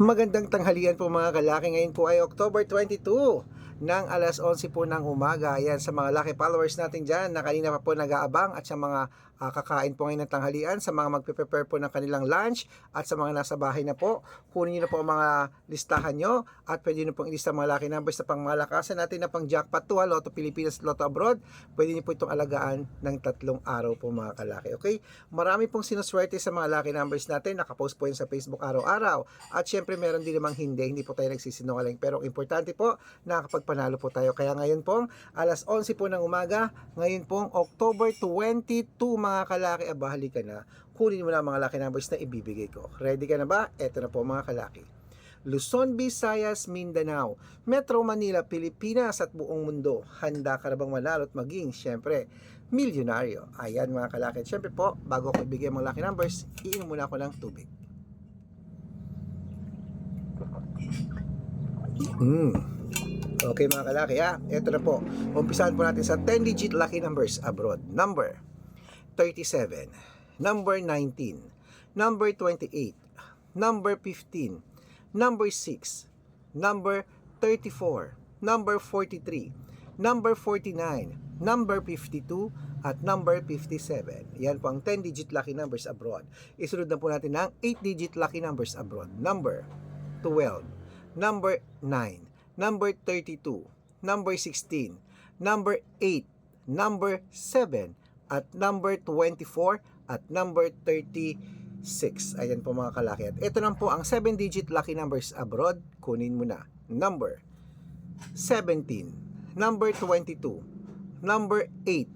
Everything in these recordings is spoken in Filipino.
Magandang tanghalian po mga kalaki. Ngayon po ay October 22 ng alas 11 po ng umaga. Ayan sa mga lucky followers natin dyan na kanina pa po nag-aabang at sa mga ah, kakain po ngayon ng tanghalian, sa mga magpe-prepare po ng kanilang lunch at sa mga nasa bahay na po. Kunin nyo na po ang mga listahan nyo at pwede nyo pong ilista mga lucky numbers na pang malakasan natin na pang jackpot 2, Lotto Pilipinas, Lotto Abroad. Pwede nyo po itong alagaan ng tatlong araw po mga kalaki. Okay? Marami pong sinuswerte sa mga lucky numbers natin. Nakapost po yun sa Facebook araw-araw. At syempre meron din namang hindi, hindi po tayo nagsisinungaling. Pero importante po, nakakapagpanalo po tayo. Kaya ngayon pong alas 11 po ng umaga, ngayon pong October 22 mga kalaki, abahali ka na. Kunin mo na mga lucky numbers na ibibigay ko. Ready ka na ba? Eto na po mga kalaki. Luzon, Visayas, Mindanao, Metro Manila, Pilipinas at buong mundo. Handa ka na bang manalo at maging, syempre, milyonaryo? Ayan mga kalaki. Syempre po, bago ko ibigay mga lucky numbers, iinom muna ako ng tubig. Mm. Okay mga kalaki ha, ito na po. Umpisahan po natin sa 10-digit lucky numbers abroad. Number 37, number 19, number 28, number 15, number 6, number 34, number 43, number 49, number 52, at number 57. Yan po ang 10-digit lucky numbers abroad. Isunod na po natin ang 8-digit lucky numbers abroad. Number 12, number 9, number 32, number 16, number 8, number 7, at number 24, at number 36. Ayan po mga kalaki. At ito lang po ang 7-digit lucky numbers abroad. Kunin mo na. Number 17, number 22, number 8,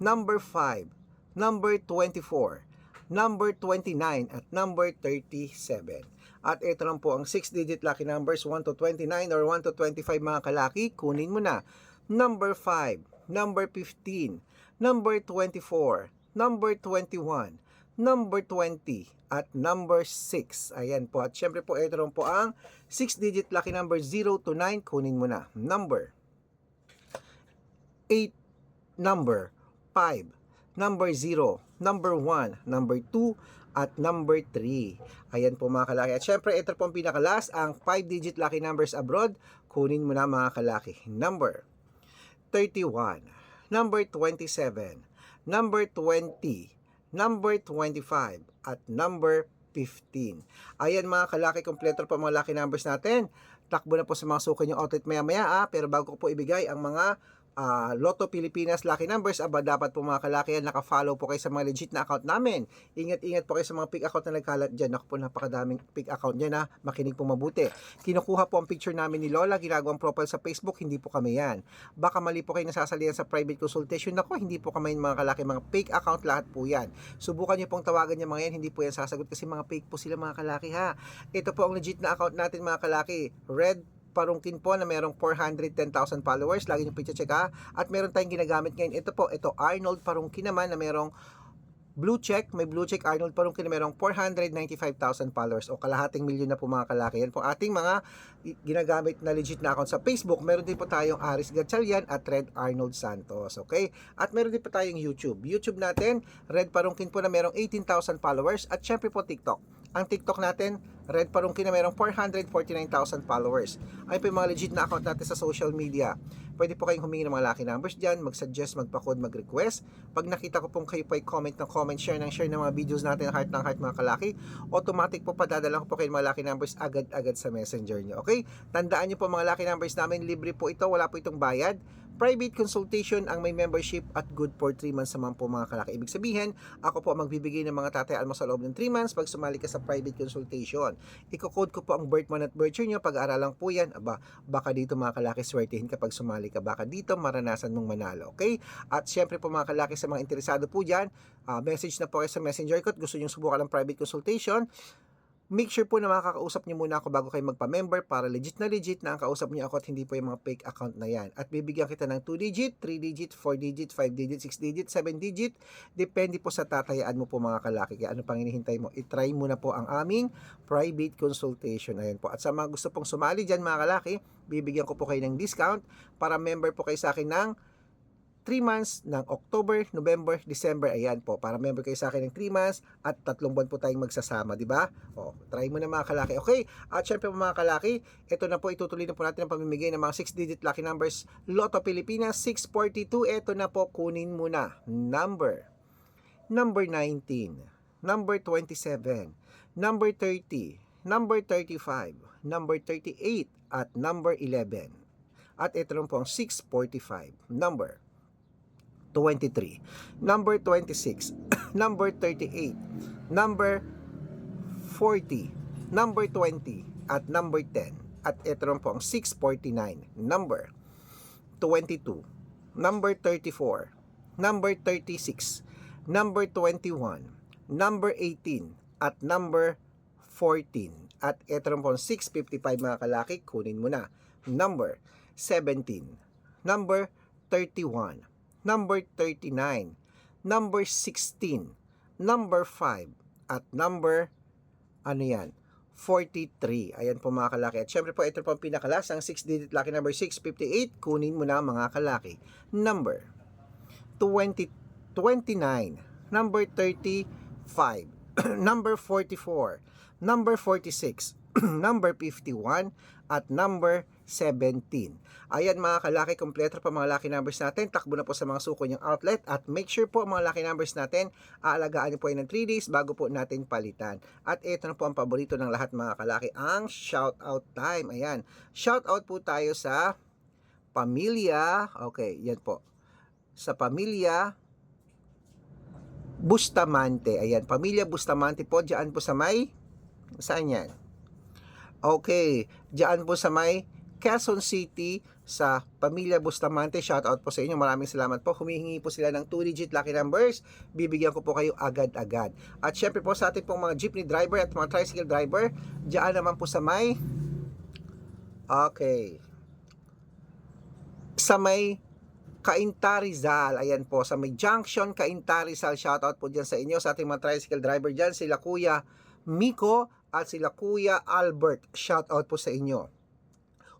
number 5, number 24, number 29, at number 37. At ito lang po ang 6-digit lucky numbers 1 to 29 or 1 to 25 mga kalaki. Kunin mo na. Number 5, number 15, number 24, number 21, number 20, at number 6. Ayan po. At syempre po, ito po ang 6-digit lucky number 0 to 9. Kunin mo na. Number 8, number 5, number 0, number 1, number 2, at number 3. Ayan po mga kalaki. At syempre, ito po ang pinakalas, ang 5-digit lucky numbers abroad. Kunin mo na mga kalaki. Number 31, number 27, number 20, number 25, at number 15. Ayan mga kalaki, kompleto ang mga lucky numbers natin. Takbo na po sa mga suki nyo outlet maya maya ah. Pero bago ko po ibigay ang mga ah, Lotto Pilipinas lucky numbers, aba dapat po mga kalaki yan, naka-follow po kayo sa mga legit na account namin. Ingat-ingat po kayo sa mga fake account na nagkalat dyan. Ako po napakadaming fake account dyan ha, makinig po mabuti. Kinukuha po ang picture namin ni Lola, ginagawang profile sa Facebook, hindi po kami yan. Baka mali po kayo nasasalihan sa private consultation. Nako, hindi po kami mga kalaki, mga fake account lahat po yan. Subukan niyo pong tawagan niya mga yan, hindi po yan sasagot kasi mga fake po sila mga kalaki ha. Ito po ang legit na account natin mga kalaki. Red Parungkin po na merong 410,000 followers. Lagi nyo po check ha. At meron tayong ginagamit ngayon. Ito po, ito Arnold Parungkin naman na merong blue check, may blue check Arnold Parungkin na merong 495,000 followers o kalahating milyon na po mga kalaki. Yan po ating mga ginagamit na legit na account sa Facebook. Meron din po tayong Aris Gatchalian at Red Arnold Santos. Okay? At meron din po tayong YouTube. YouTube natin, Red Parungkin po na merong 18,000 followers at syempre po TikTok. Ang TikTok natin, Red Parungkin na merong 449,000 followers. Ay po yung mga legit na account natin sa social media. Pwede po kayong humingi ng mga lucky numbers dyan, mag-suggest, magpa-code, mag-request. Pag nakita ko pong kayo po comment ng comment, share ng share ng mga videos natin, heart ng heart mga kalaki, automatic po padadala ko po kayo ng mga lucky numbers agad-agad sa messenger nyo. Okay? Tandaan nyo po mga lucky numbers namin, libre po ito, wala po itong bayad. Private consultation ang may membership at good for 3 months naman po mga kalaki. Ibig sabihin, ako po magbibigay ng mga tatayaan mo sa loob ng 3 months pag sumali ka sa private consultation. Iko-code ko po ang birth month at birth year nyo, pag-aaralan po yan. Aba, baka dito mga kalaki swertihin kapag sumali ka. Baka dito maranasan mong manalo. Okay? At syempre po mga kalaki sa mga interesado po dyan, ah, message na po kayo sa messenger ko at gusto nyo subukan ng private consultation make sure po na makakausap niyo muna ako bago kayo magpa-member para legit na legit na ang kausap niyo ako at hindi po yung mga fake account na yan. At bibigyan kita ng 2 digit, 3 digit, 4 digit, 5 digit, 6 digit, 7 digit. Depende po sa tatayaan mo po mga kalaki. Kaya ano pang hinihintay mo? I-try mo na po ang aming private consultation. Ayan po. At sa mga gusto pong sumali dyan mga kalaki, bibigyan ko po kayo ng discount para member po kayo sa akin ng 3 months ng October, November, December. Ayan po, para member kayo sa akin ng 3 months at tatlong buwan po tayong magsasama, di ba? O, try mo na mga kalaki. Okay, at syempre mga kalaki, ito na po, itutuloy na po natin ang pamimigay ng mga 6-digit lucky numbers. Lotto Pilipinas, 642. Ito na po, kunin mo na. Number. Number 19. Number 27. Number 30. Number 35. Number 38. At number 11. At ito rin po ang 645. Number 23. Number 26. number 38. Number 40. Number 20. At number 10. At ito rin po ang 649. Number 22. Number 34. Number 36. Number 21. Number 18. At number 14. At ito rin po ang 655 mga kalaki. Kunin mo na. Number 17, number 31, number 39, number 16, number 5, at number, ano yan, 43. Ayan po mga kalaki. At syempre po, ito po ang pinakalas, ang 6-digit lucky number 658. Kunin mo na mga kalaki. Number 20, 29, number 35, number 44, number 46, number 51, at number 17. Ayan mga kalaki, kompleto pa mga lucky numbers natin. Takbo na po sa mga suko niyang outlet at make sure po mga lucky numbers natin, aalagaan niyo po yan ng 3 days bago po natin palitan. At ito na po ang paborito ng lahat mga kalaki, ang shout out time. Ayan, shout out po tayo sa pamilya, okay, yan po. Sa pamilya Bustamante. Ayan, pamilya Bustamante po, diyan po sa may, saan yan? Okay, diyan po sa may Quezon City sa Pamilya Bustamante. Shout out po sa inyo. Maraming salamat po. Humihingi po sila ng 2-digit lucky numbers. Bibigyan ko po kayo agad-agad. At syempre po sa ating pong mga jeepney driver at mga tricycle driver, diyan naman po sa may Okay. Sa may Cainta Rizal, ayan po, sa may junction Cainta Rizal, shoutout po dyan sa inyo, sa ating mga tricycle driver dyan, sila Kuya Miko at sila Kuya Albert, shoutout po sa inyo.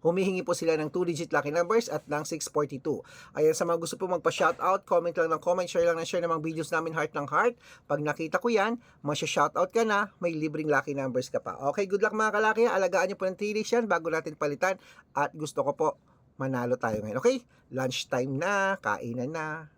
Humihingi po sila ng 2-digit lucky numbers at ng 642. Ayan, sa mga gusto po magpa-shoutout, comment lang ng comment, share lang ng share ng mga videos namin heart ng heart. Pag nakita ko yan, masya-shoutout ka na, may libreng lucky numbers ka pa. Okay, good luck mga kalaki. Alagaan niyo po ng 3 days yan bago natin palitan. At gusto ko po, manalo tayo ngayon. Okay? Lunchtime na, kainan na.